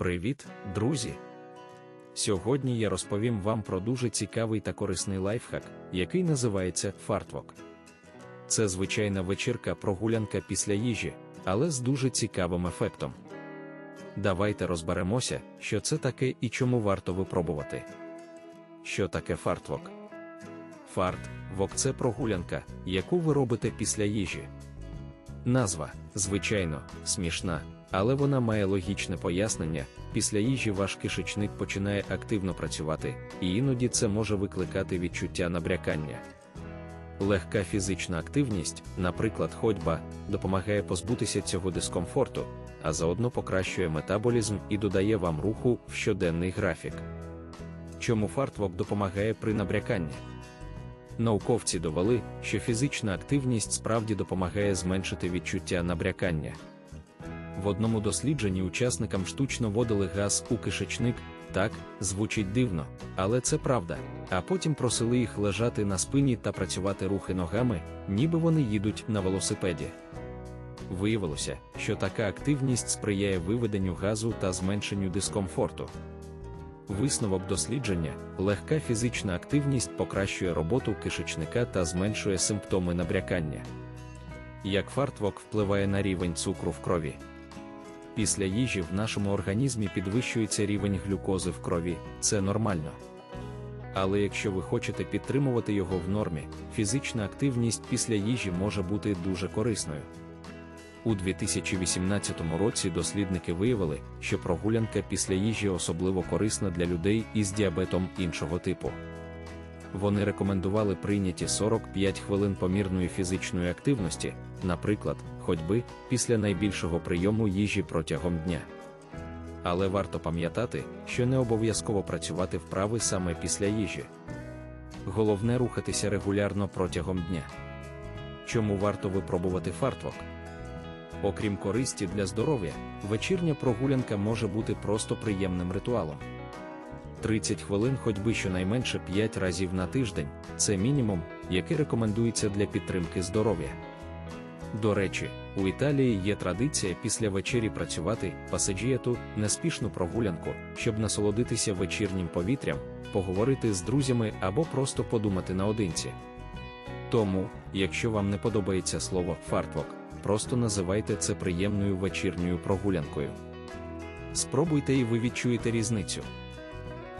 Привіт, друзі! Сьогодні я розповім вам про дуже цікавий та корисний лайфхак, який називається фартвок. Це звичайна вечірка прогулянка після їжі, але з дуже цікавим ефектом. Давайте розберемося, що це таке і чому варто випробувати. Що таке фартвок? Фарт вок це прогулянка, яку ви робите після їжі. Назва, звичайно, смішна, але вона має логічне пояснення. Після їжі ваш кишечник починає активно працювати, і іноді це може викликати відчуття набрякання. Легка фізична активність, наприклад, ходьба, допомагає позбутися цього дискомфорту, а заодно покращує метаболізм і додає вам руху в щоденний графік. Чому фартвок допомагає при набряканні? Науковці довели, що фізична активність справді допомагає зменшити відчуття набрякання. В одному дослідженні учасникам штучно вводили газ у кишечник, так, звучить дивно, але це правда. А потім просили їх лежати на спині та працювати рухи ногами, ніби вони їдуть на велосипеді. Виявилося, що така активність сприяє виведенню газу та зменшенню дискомфорту. Висновок дослідження: легка фізична активність покращує роботу кишечника та зменшує симптоми набрякання. Як фартвок впливає на рівень цукру в крові. Після їжі в нашому організмі підвищується рівень глюкози в крові, це нормально. Але якщо ви хочете підтримувати його в нормі, фізична активність після їжі може бути дуже корисною. У 2018 році дослідники виявили, що прогулянка після їжі особливо корисна для людей із діабетом іншого типу. Вони рекомендували прийняті 45 хвилин помірної фізичної активності, наприклад, ходьби після найбільшого прийому їжі протягом дня. Але варто пам'ятати, що не обов'язково працювати вправи саме після їжі. Головне рухатися регулярно протягом дня. Чому варто випробувати фартвок? Окрім користі для здоров'я, вечірня прогулянка може бути просто приємним ритуалом. 30 хвилин ходьби щонайменше 5 разів на тиждень це мінімум, який рекомендується для підтримки здоров'я. До речі, у Італії є традиція після вечері працювати пасаджієту, неспішну прогулянку, щоб насолодитися вечірнім повітрям, поговорити з друзями або просто подумати наодинці. Тому, якщо вам не подобається слово фартвок, просто називайте це приємною вечірньою прогулянкою. Спробуйте і ви відчуєте різницю.